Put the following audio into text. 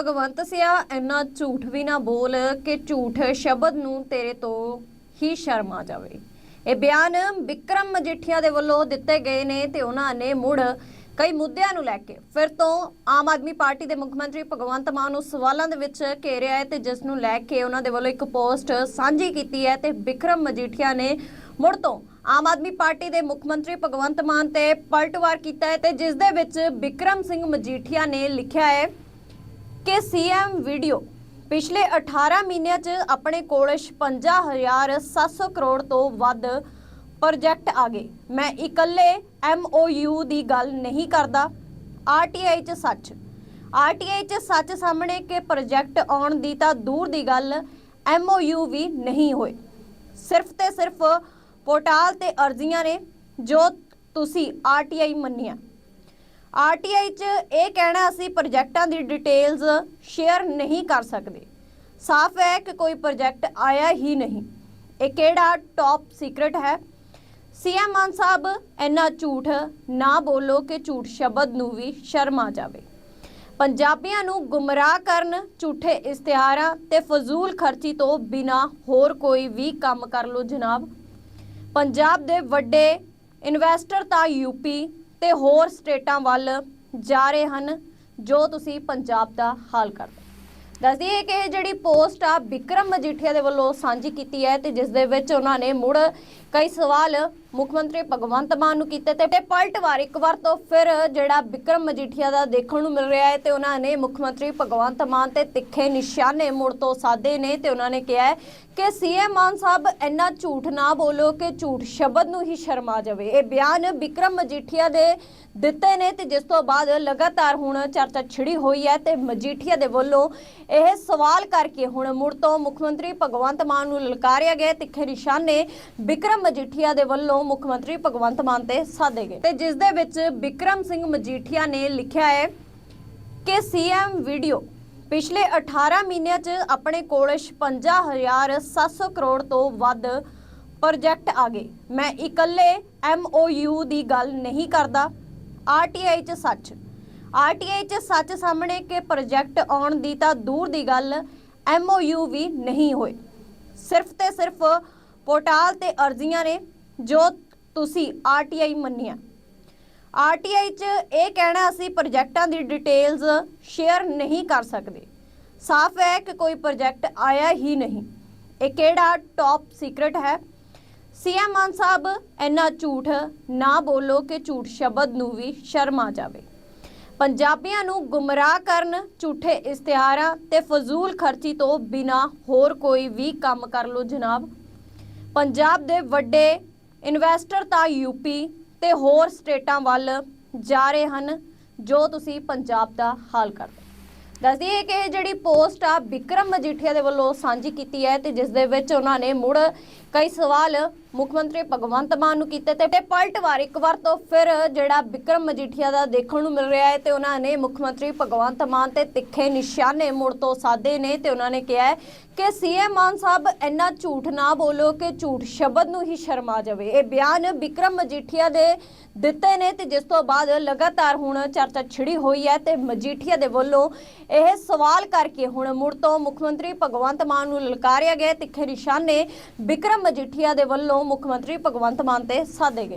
ਭਗਵੰਤ ਸਿਆ, ਇੰਨਾ ਝੂਠ ਵੀ ਨਾ ਬੋਲ ਕਿ ਝੂਠ ਸ਼ਬਦ ਨੂੰ ਤੇਰੇ ਤੋਂ ਹੀ ਸ਼ਰਮ ਆ ਜਾਵੇ। ਇਹ ਬਿਆਨ ਵਿਕਰਮ ਮਜੀਠੀਆ ਦੇ ਵੱਲੋਂ ਦਿੱਤੇ ਗਏ ਨੇ ਤੇ ਉਹਨਾਂ ਨੇ ਮੁੜ ਕਈ ਮੁੱਦਿਆਂ ਨੂੰ ਲੈ ਕੇ ਫਿਰ ਤੋਂ ਆਮ ਆਦਮੀ ਪਾਰਟੀ ਦੇ ਮੁੱਖ ਮੰਤਰੀ ਭਗਵੰਤ ਮਾਨ ਨੂੰ ਸਵਾਲਾਂ ਦੇ ਵਿੱਚ ਘੇਰਿਆ ਹੈ ਤੇ ਜਿਸ ਨੂੰ ਲੈ ਕੇ ਉਹਨਾਂ ਦੇ ਵੱਲੋਂ ਇੱਕ ਪੋਸਟ ਸਾਂਝੀ ਕੀਤੀ ਹੈ ਤੇ ਵਿਕਰਮ ਮਜੀਠੀਆ ਨੇ ਮੁੜ ਤੋਂ ਆਮ ਆਦਮੀ ਪਾਰਟੀ ਦੇ ਮੁੱਖ ਮੰਤਰੀ ਭਗਵੰਤ ਮਾਨ ਤੇ ਪਲਟਵਾਰ ਕੀਤਾ ਹੈ ਤੇ ਜਿਸ ਦੇ ਵਿੱਚ ਵਿਕਰਮ ਸਿੰਘ ਮਜੀਠੀਆ ਨੇ ਲਿਖਿਆ ਹੈ ਕਿ ਸੀਐਮ ਵੀਡੀਓ। ਪਿਛਲੇ 18 ਮਹੀਨਿਆਂ 'ਚ ਆਪਣੇ ਕੋਲ 55700 ਕਰੋੜ ਤੋਂ ਵੱਧ ਪ੍ਰੋਜੈਕਟ ਆ ਗਏ। ਮੈਂ ਇਕੱਲੇ ਐਮਓਯੂ ਦੀ ਗੱਲ ਨਹੀਂ ਕਰਦਾ। ਆਰਟੀਆਈ 'ਚ ਸੱਚ। ਆਰਟੀਆਈ 'ਚ ਸੱਚ ਸਾਹਮਣੇ ਕਿ ਪ੍ਰੋਜੈਕਟ ਆਉਣ ਦੀ ਤਾਂ ਦੂਰ ਦੀ ਗੱਲ ਐਮਓਯੂ ਵੀ ਨਹੀਂ ਹੋਏ। ਸਿਰਫ ਤੇ ਸਿਰਫ ਪੋਰਟਲ ਤੇ ਅਰਜ਼ੀਆਂ ਨੇ ਜੋ ਤੁਸੀਂ ਆਰਟੀਆਈ ਮੰਨਿਆ। ਆਰਟੀਆਈ 'ਚ ਇਹ ਕਹਿਣਾ ਅਸੀਂ ਪ੍ਰੋਜੈਕਟਾਂ ਦੀ ਡਿਟੇਲਸ ਸ਼ੇਅਰ ਨਹੀਂ ਕਰ ਸਕਦੇ। ਸਾਫ਼ ਹੈ ਕਿ ਕੋਈ ਪ੍ਰੋਜੈਕਟ ਆਇਆ ਹੀ ਨਹੀਂ। ਇਹ ਕਿਹੜਾ ਟੌਪ ਸੀਕ੍ਰੇਟ ਹੈ? ਸੀਐਮ ਮਾਨ ਸਾਹਿਬ, ਇੰਨਾ ਝੂਠ ਨਾ ਬੋਲੋ ਕਿ ਝੂਠ ਸ਼ਬਦ ਨੂੰ ਵੀ ਸ਼ਰਮ ਆ ਜਾਵੇ। ਪੰਜਾਬੀਆਂ ਨੂੰ ਗੁੰਮਰਾਹ ਕਰਨ, ਝੂਠੇ ਇਸ਼ਤਿਹਾਰਾਂ ਤੇ ਫਜ਼ੂਲ ਖਰਚੀ ਤੋਂ ਬਿਨਾ ਹੋਰ ਕੋਈ ਵੀ ਕੰਮ ਕਰ ਲਓ ਜਨਾਬ। ਪੰਜਾਬ ਦੇ ਵੱਡੇ ਇਨਵੈਸਟਰ ਤਾਂ ਯੂਪੀ ਤੇ ਹੋਰ ਸਟੇਟਾਂ ਵੱਲ ਜਾ ਰਹੇ ਹਨ ਜੋ ਤੁਸੀਂ ਪੰਜਾਬ ਦਾ ਹਾਲ ਕਰ ਦੱਸਦੀ ਹੈ ਕਿ ਇਹ ਜਿਹੜੀ ਪੋਸਟ ਆ ਵਿਕਰਮ ਮਜੀਠੀਆ ਦੇ ਵੱਲੋਂ ਸਾਂਝੀ ਕੀਤੀ ਹੈ ਤੇ ਜਿਸ ਦੇ ਵਿੱਚ ਉਹਨਾਂ ਨੇ ਮੁੜ ਕਈ ਸਵਾਲ ਮੁੱਖ ਮੰਤਰੀ ਭਗਵੰਤ ਮਾਨ ਨੂੰ ਕੀਤੇ ਤੇ ਪਲਟਵਾਰ ਇੱਕ ਵਾਰ ਤੋਂ ਫਿਰ ਜਿਹੜਾ ਵਿਕਰਮ ਮਜੀਠੀਆ ਦਾ ਦੇਖਣ ਨੂੰ ਮਿਲ ਰਿਹਾ ਹੈ ਤੇ ਉਹਨਾਂ ਨੇ ਮੁੱਖ ਮੰਤਰੀ ਭਗਵੰਤ ਮਾਨ ਤੇ ਤਿੱਖੇ ਨਿਸ਼ਾਨੇ ਮੁੜ ਤੋਂ ਸਾਧੇ ਨੇ ਤੇ ਉਹਨਾਂ ਨੇ ਕਿਹਾ ਹੈ ਕਿ ਸੀਐਮ ਮਾਨ ਸਾਹਿਬ ਇੰਨਾ ਝੂਠ ਨਾ ਬੋਲੋ ਕਿ ਝੂਠ ਸ਼ਬਦ ਨੂੰ ਹੀ ਸ਼ਰਮਾ ਜਾਵੇ। ਇਹ ਬਿਆਨ ਵਿਕਰਮ ਮਜੀਠੀਆ ਦੇ ਦਿੱਤੇ ਨੇ ਤੇ ਜਿਸ ਤੋਂ ਬਾਅਦ ਲਗਾਤਾਰ ਹੁਣ ਚਰਚਾ ਛਿੜੀ ਹੋਈ ਹੈ ਤੇ ਮਜੀਠੀਆ ਦੇ ਵੱਲੋਂ ਇਹ ਸਵਾਲ ਕਰਕੇ ਹੁਣ ਮੁੜ ਤੋਂ ਮੁੱਖ ਮੰਤਰੀ ਭਗਵੰਤ ਮਾਨ ਨੂੰ ਲਲਕਾਰਿਆ ਗਿਆ ਤਿੱਖੇ ਨਿਸ਼ਾਨੇ ਵਿਕਰਮ ਮਜੀਠੀਆ ਦੇ ਵੱਲੋਂ ਮੁੱਖ ਮੰਤਰੀ ਭਗਵੰਤ ਮਾਨ ਤੇ ਸਾਧੇ ਗਏ। ਤੇ ਜਿਸ ਦੇ ਵਿੱਚ ਵਿਕਰਮ ਸਿੰਘ ਮਜੀਠੀਆ ਨੇ ਲਿਖਿਆ ਹੈ ਕਿ ਸੀਐਮ ਵੀਡੀਓ ਪਿਛਲੇ 18 ਮਹੀਨਿਆਂ 'ਚ ਆਪਣੇ ਕੋਲ 55700 ਕਰੋੜ ਤੋਂ ਵੱਧ ਪ੍ਰੋਜੈਕਟ ਆ ਗਏ। ਮੈਂ ਇਕੱਲੇ ਐਮਓਯੂ ਦੀ ਗੱਲ ਨਹੀਂ ਕਰਦਾ। ਆਰਟੀਆਈ 'ਚ ਸੱਚ। ਆਰਟੀਆਈ 'ਚ ਸੱਚ ਸਾਹਮਣੇ ਕਿ ਪ੍ਰੋਜੈਕਟ ਆਉਣ ਦੀ ਤਾਂ ਦੂਰ ਦੀ ਗੱਲ ਐਮਓਯੂ ਵੀ ਨਹੀਂ ਹੋਏ। ਸਿਰਫ ਤੇ ਸਿਰਫ ਪੋਰਟਲ ਤੇ ਅਰਜ਼ੀਆਂ ਨੇ ਜੋ ਤੁਸੀਂ ਆਰਟੀਆਈ ਮੰਨਿਆ। ਆਰਟੀਆਈ 'ਚ ਇਹ ਕਹਿਣਾ ਅਸੀਂ ਪ੍ਰੋਜੈਕਟਾਂ ਦੀ ਡਿਟੇਲਸ ਸ਼ੇਅਰ ਨਹੀਂ ਕਰ ਸਕਦੇ। ਸਾਫ਼ ਹੈ ਕਿ ਕੋਈ ਪ੍ਰੋਜੈਕਟ ਆਇਆ ਹੀ ਨਹੀਂ। ਇਹ ਕਿਹੜਾ ਟੌਪ ਸੀਕ੍ਰੇਟ ਹੈ? ਸੀਐਮ ਮਾਨ ਸਾਹਿਬ, ਇੰਨਾ ਝੂਠ ਨਾ ਬੋਲੋ ਕਿ ਝੂਠ ਸ਼ਬਦ ਨੂੰ ਵੀ ਸ਼ਰਮ ਆ ਜਾਵੇ। ਪੰਜਾਬੀਆਂ ਨੂੰ ਗੁੰਮਰਾਹ ਕਰਨ ਝੂਠੇ ਇਸ਼ਤਿਹਾਰਾਂ ਤੇ ਫਜ਼ੂਲ ਖਰਚੀ ਤੋਂ ਬਿਨਾ ਹੋਰ ਕੋਈ ਵੀ ਕੰਮ ਕਰ ਲਓ ਜਨਾਬ। ਪੰਜਾਬ ਦੇ ਵੱਡੇ ਇਨਵੈਸਟਰ ਤਾਂ ਯੂਪੀ ਤੇ ਹੋਰ ਸਟੇਟਾਂ ਵੱਲ ਜਾ ਰਹੇ ਹਨ, ਜੋ ਤੁਸੀਂ ਪੰਜਾਬ ਦਾ ਹਾਲ ਕਰ ਦੱਸਦੀ ਹੈ ਕਿ ਇਹ ਜਿਹੜੀ ਪੋਸਟ ਆ ਵਿਕਰਮ ਮਜੀਠੀਆ ਦੇ ਵੱਲੋਂ ਸਾਂਝੀ ਕੀਤੀ ਹੈ ਤੇ ਜਿਸ ਦੇ ਵਿੱਚ ਉਹਨਾਂ ਨੇ ਮੁੜ ਕਈ ਸਵਾਲ ਮੁੱਖ ਮੰਤਰੀ ਭਗਵੰਤ ਮਾਨ ਨੂੰ ਕੀਤੇ ਤੇ ਪਲਟਵਾਰ ਇੱਕ ਵਾਰ ਤੋਂ ਫਿਰ ਜਿਹੜਾ ਵਿਕਰਮ ਮਜੀਠੀਆ ਦਾ ਦੇਖਣ ਨੂੰ ਮਿਲ ਰਿਹਾ ਹੈ ਤੇ ਉਹਨਾਂ ਨੇ ਮੁੱਖ ਮੰਤਰੀ ਭਗਵੰਤ ਮਾਨ ਤੇ ਤਿੱਖੇ ਨਿਸ਼ਾਨੇ ਮੁੜ ਤੋਂ ਸਾਧੇ ਨੇ ਤੇ ਉਹਨਾਂ ਨੇ ਕਿਹਾ ਹੈ ਕਿ ਸੀਐਮ ਮਾਨ ਸਾਹਿਬ ਇੰਨਾ ਝੂਠ ਨਾ ਬੋਲੋ ਕਿ ਝੂਠ ਸ਼ਬਦ ਨੂੰ ਹੀ ਸ਼ਰਮਾ ਜਾਵੇ। ਇਹ ਬਿਆਨ ਵਿਕਰਮ ਮਜੀਠੀਆ ਦੇ ਦਿੱਤੇ ਨੇ ਤੇ ਜਿਸ ਤੋਂ ਬਾਅਦ ਲਗਾਤਾਰ ਹੁਣ ਚਰਚਾ ਛਿੜੀ ਹੋਈ ਹੈ ਤੇ ਮਜੀਠੀਆ ਦੇ ਵੱਲੋਂ ਇਹ ਸਵਾਲ ਕਰਕੇ ਹੁਣ ਮੁੜ ਤੋਂ ਮੁੱਖ ਮੰਤਰੀ ਭਗਵੰਤ ਮਾਨ ਨੂੰ ਲਲਕਾਰਿਆ ਗਿਆ ਤਿੱਖੇ ਨਿਸ਼ਾਨੇ ਬਿਕਰਮ ਮਜੀਠੀਆ ਦੇ ਵੱਲੋਂ ਮੁੱਖ ਮੰਤਰੀ ਭਗਵੰਤ ਮਾਨ ਤੇ ਸਾਧੇ ਗਏ।